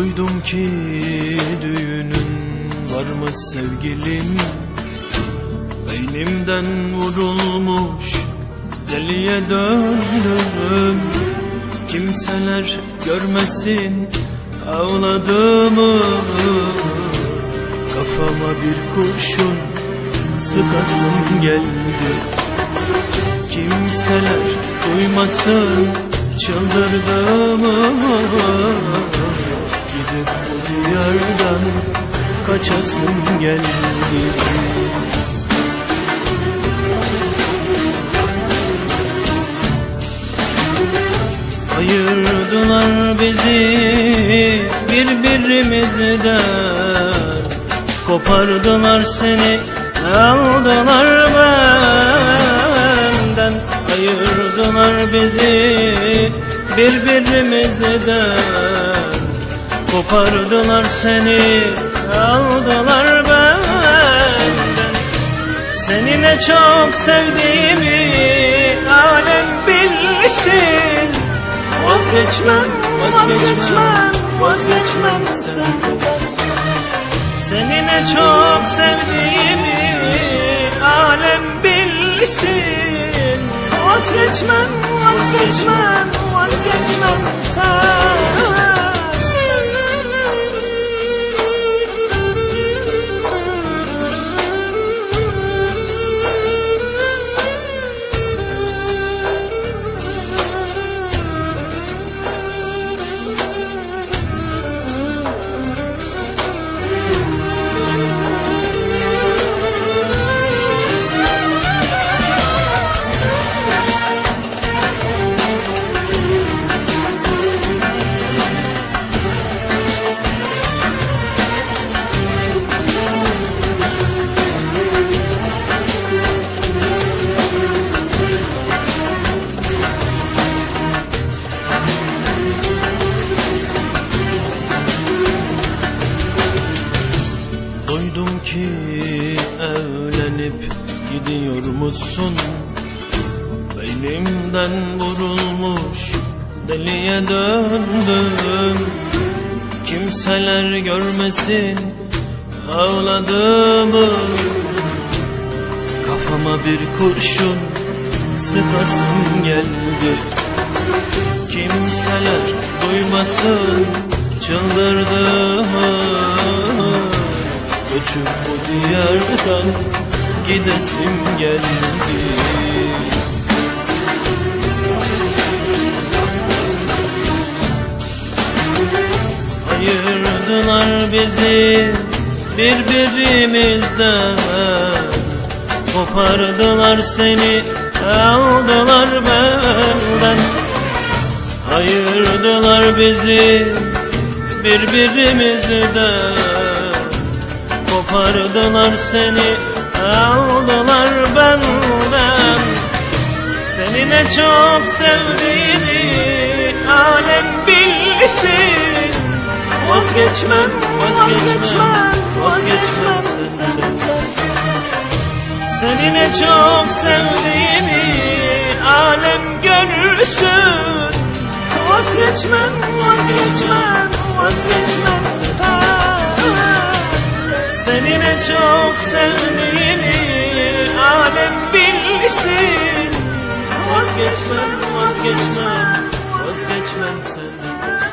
Duydum ki düğünün varmış sevgilim. Beynimden vurulmuş deliye döndüm. Kimseler görmesin ağladığımı. Kafama bir kurşun sıkasım geldi. Kimseler duymasın çıldırdığımı bu diyardan kaçasım geldi Ayırdılar bizi birbirimizden Kopardılar seni aldılar benden. Ayırdılar bizi birbirimizden Kopardılar seni aldılar benden. Seni ne çok sevdiğimi alem bilsin. Vazgeçmem, vazgeçmem, vazgeçmem senden. Seni ne çok sevdiğimi alem bilsin. Vazgeçmem, vazgeçmem, vazgeçmem Duydum ki evlenip gidiyormuşsun Beynimden vurulmuş deliye döndüm Kimseler görmesin ağladığımı. Kafama bir kurşun sıkasım geldi. Kimseler duymasın çıldırdığımı Göçüp bu diyardan gidesim geldi. Ayırdılar bizi birbirimizden. Kopardılar seni aldılar benden. Ayırdılar bizi birbirimizden Kopardılar seni aldılar benden. Seni ne çok sevdiğini alem bilsin. Vazgeçmem, vazgeçmem, vazgeçmem senden. Seni ne çok sevdiğimi alem görürsün. Vazgeçmem, vazgeçmem, vazgeçmem Seni ne çok sevdiğimi alem bilsin. Vazgeçmem, vazgeçmem, vazgeçmem senden